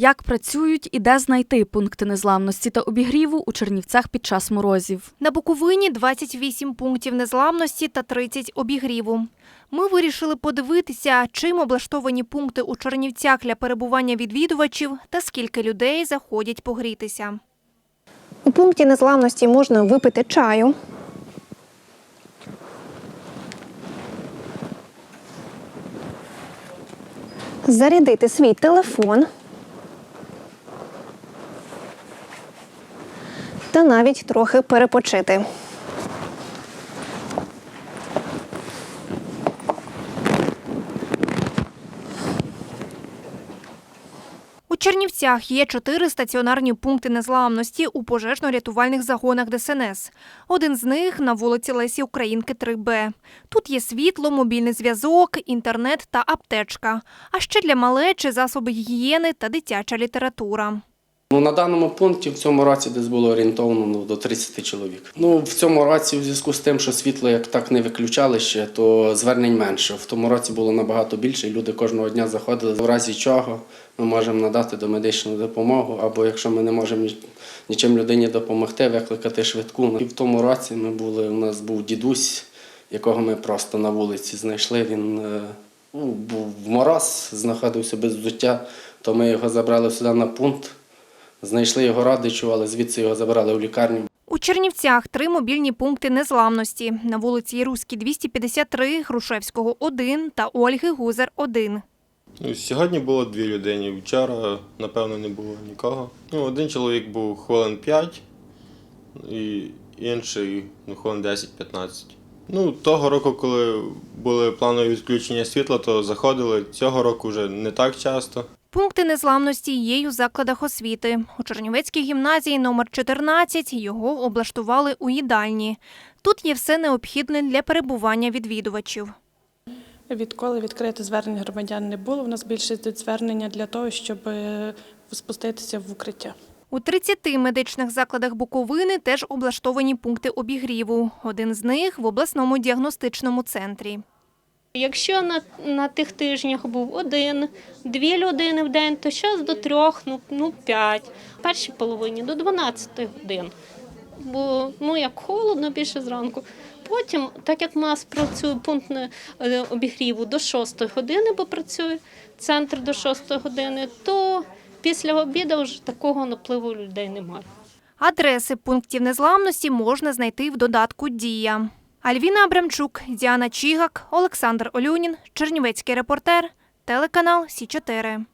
Як працюють і де знайти пункти незламності та обігріву у Чернівцях під час морозів? На Буковині 28 пунктів незламності та 30 обігріву. Ми вирішили подивитися, чим облаштовані пункти у Чернівцях для перебування відвідувачів та скільки людей заходять погрітися. У пункті незламності можна випити чаю. Зарядити свій телефон. Та навіть трохи перепочити. У Чернівцях є чотири стаціонарні пункти незламності у пожежно-рятувальних загонах ДСНС. Один з них на вулиці Лесі Українки, 3Б. Тут є світло, мобільний зв'язок, інтернет та аптечка. А ще для малечі засоби гігієни та дитяча література. Ну, на даному пункті в цьому році десь було орієнтовно ну, до 30 чоловік. Ну, в цьому році, в зв'язку з тим, що світло як так не виключали ще, то звернень менше. В тому році було набагато більше, і люди кожного дня заходили. В разі чого ми можемо надати домедичну допомогу, або якщо ми не можемо нічим людині допомогти, викликати швидку. І в тому році ми були, у нас був дідусь, якого ми просто на вулиці знайшли. Він е, ну, був в мороз, знаходився без взуття, то ми його забрали сюди на пункт. Знайшли його родичів, але звідси його забрали в лікарню. У Чернівцях три мобільні пункти незламності на вулиці Яруській 253, Грушевського 1 та Ольги Гузер 1. Ну, сьогодні було дві людини. Вчора, напевно, не було нікого. Ну, один чоловік був хвилин 5, і інший ну, хвилин 10-15. Ну, того року, коли були планові відключення світла, то заходили. Цього року вже не так часто. Пункти незламності є й у закладах освіти. У Чернівецькій гімназії номер 14 його облаштували у їдальні. Тут є все необхідне для перебування відвідувачів. Відколи відкрите звернень громадян не було, у нас більше йдуть звернення для того, щоб е, спуститися в укриття. У 30 медичних закладах Буковини теж облаштовані пункти обігріву. Один з них в обласному діагностичному центрі. Якщо на, на тих тижнях був один, дві людини в день, то зараз до трьох, ну, ну п'ять. Першій половині до 12 годин. Бо ну як холодно більше зранку. Потім, так як в нас працює пункт е, обігріву до 6 години, бо працює центр до 6 години, то після обіду вже такого напливу людей немає. Адреси пунктів незламності можна знайти в додатку Дія. Альвіна Абрамчук, Діана Чігак, Олександр Олюнін, Чернівецький репортер, телеканал Сі 4